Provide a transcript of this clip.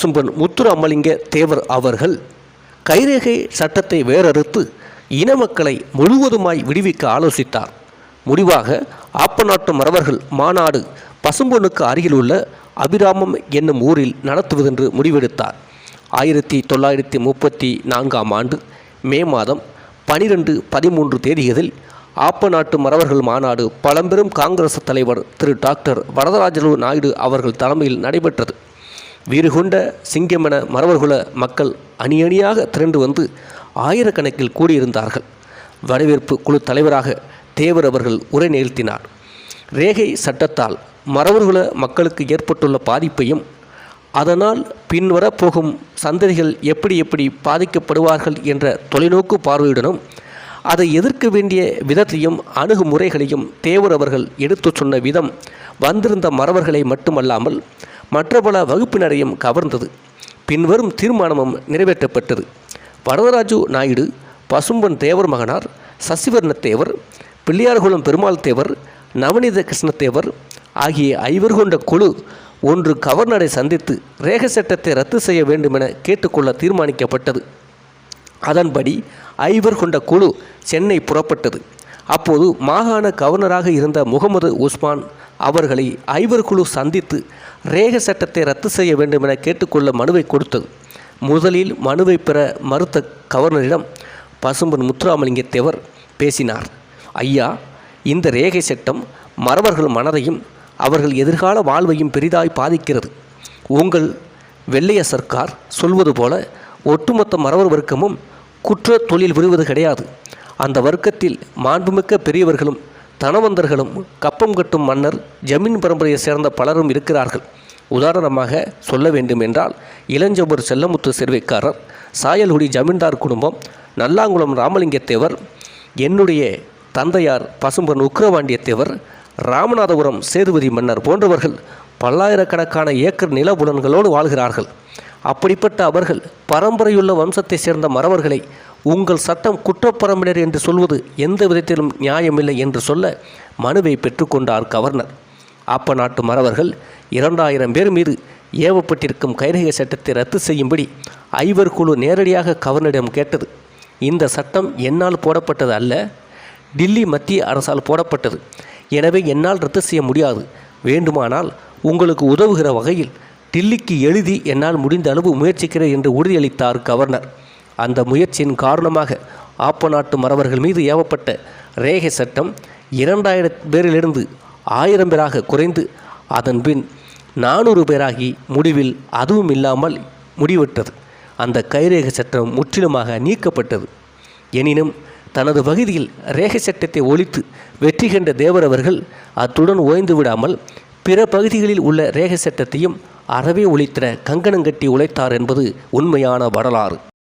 பசும்பன் முத்துராமலிங்க தேவர் அவர்கள் கைரேகை சட்டத்தை வேறறுத்து இன மக்களை முழுவதுமாய் விடுவிக்க ஆலோசித்தார். முடிவாக ஆப்பநாட்டு மறவர்கள் மாநாடு பசும்பொன்னுக்கு அருகிலுள்ள அபிராமம் என்னும் ஊரில் நடத்துவதென்று முடிவெடுத்தார். ஆயிரத்தி தொள்ளாயிரத்தி முப்பத்தி நான்காம் ஆண்டு மே மாதம் பனிரெண்டு பதிமூன்று தேதிகளில் ஆப்பநாட்டு மறவர்கள் மாநாடு பழம்பெரும் காங்கிரஸ் தலைவர் திரு டாக்டர் வரதராஜலு நாயுடு அவர்கள் தலைமையில் நடைபெற்றது. வீறுகொண்ட சிங்கமென மறவர்குல மக்கள் அணியணியாக திரண்டு வந்து ஆயிரக்கணக்கில் கூடியிருந்தார்கள். வரவேற்பு குழு தலைவராக தேவர் அவர்கள் உரை நிகழ்த்தினார். ரேகை சட்டத்தால் மறவர்குல மக்களுக்கு ஏற்பட்டுள்ள பாதிப்பையும் அதனால் பின்வரப்போகும் சந்ததிகள் எப்படி எப்படி பாதிக்கப்படுவார்கள் என்ற தொலைநோக்கு பார்வையுடனும் அதை எதிர்க்க வேண்டிய விதத்தையும் அணுகுமுறைகளையும் தேவர் அவர்கள் எடுத்துச் சொன்ன விதம் வந்திருந்த மறவர்களை மட்டுமல்லாமல் மற்ற பல வகுப்பினரையும் கவர்ந்தது. பின்வரும் தீர்மானமும் நிறைவேற்றப்பட்டது. வரதராஜு நாயுடு பசும்பன் தேவர் மகனார் சசிவர்ண தேவர் பிள்ளையார்குளம் பெருமாள் தேவர் நவநீத கிருஷ்ணத்தேவர் ஆகிய ஐவர் கொண்ட குழு ஒன்று கவர்னரை சந்தித்து ரேக சட்டத்தை ரத்து செய்ய வேண்டுமென கேட்டுக்கொள்ள தீர்மானிக்கப்பட்டது. அதன்படி ஐவர் கொண்ட குழு சென்னை புறப்பட்டது. அப்போது மாகாண கவர்னராக இருந்த முகமது உஸ்மான் அவர்களை ஐவர் குழு சந்தித்து ரேக சட்டத்தை ரத்து செய்ய வேண்டுமென கேட்டுக்கொள்ள மனுவை கொடுத்தது முதலில் மனுவை பெற மறுத்த கவர்னரிடம் பசும்பன் முத்துராமலிங்கத்தேவர் பேசினார். ஐயா இந்த ரேகை சட்டம் மறவர்கள் மனதையும் அவர்கள் எதிர்கால வாழ்வையும் பெரிதாய் பாதிக்கிறது. உங்கள் வெள்ளைய சர்க்கார் சொல்வது போல ஒட்டுமொத்த மறவர் வர்க்கமும் குற்ற தொழில் புரிவது கிடையாது. அந்த வர்க்கத்தில் மாண்புமிக்க பெரியவர்களும் தனவந்தர்களும் கப்பம் கட்டும் மன்னர் ஜமீன் பரம்பரையை சேர்ந்த பலரும் இருக்கிறார்கள். உதாரணமாக சொல்ல வேண்டுமென்றால் இளஞ்சம்பூர் செல்லமுத்து சேர்வைக்காரர் சாயல்குடி ஜமீன்தார் குடும்பம் நல்லாங்குளம் ராமலிங்கத்தேவர் என்னுடைய தந்தையார் பசும்பன் உக்ரவாண்டியத்தேவர் ராமநாதபுரம் சேதுபதி மன்னர் போன்றவர்கள் பல்லாயிரக்கணக்கான ஏக்கர் நிலபுலன்களோடு வாழ்கிறார்கள். அப்படிப்பட்ட அவர்கள் பரம்பரையுள்ள வம்சத்தை சேர்ந்த மறவர்களை உங்கள் சட்டம் குற்றப்பரம்பினர் என்று சொல்வது எந்த விதத்திலும் நியாயமில்லை என்று சொல்ல மனுவை பெற்றுக்கொண்டார் கவர்னர். அப்ப நாட்டு மறவர்கள் இரண்டாயிரம் பேர் மீது ஏவப்பட்டிருக்கும் கைரேகை சட்டத்தை ரத்து செய்யும்படி ஐவர் குழு நேரடியாக கவர்னரிடம் கேட்டது. இந்த சட்டம் என்னால் போடப்பட்டது அல்ல டில்லி மத்திய அரசால் போடப்பட்டது. எனவே என்னால் ரத்து செய்ய முடியாது. வேண்டுமானால் உங்களுக்கு உதவுகிற வகையில் டில்லிக்கு எழுதி என்னால் முடிந்த அளவு முயற்சிக்கிறேன் என்று உறுதியளித்தார் கவர்னர். அந்த முயற்சியின் காரணமாக ஆப்ப நாட்டு மறவர்கள் மீது ஏவப்பட்ட ரேகை சட்டம் இரண்டாயிரம் பேரிலிருந்து ஆயிரம் பேராக குறைந்து அதன் பின் நானூறு பேராகி முடிவில் அதுவும் இல்லாமல் முடிவிட்டது அந்த கைரேக சட்டம் முற்றிலுமாக நீக்கப்பட்டது. எனினும் தனது பகுதியில் ரேகை சட்டத்தை ஒழித்து வெற்றி கண்ட தேவரவர்கள் அத்துடன் ஓய்ந்து விடாமல் பிற பகுதிகளில் உள்ள ரேகை சட்டத்தையும் அறவே ஒழித்திட கங்கணங்கட்டி உழைத்தார் என்பது உண்மையான வரலாறு.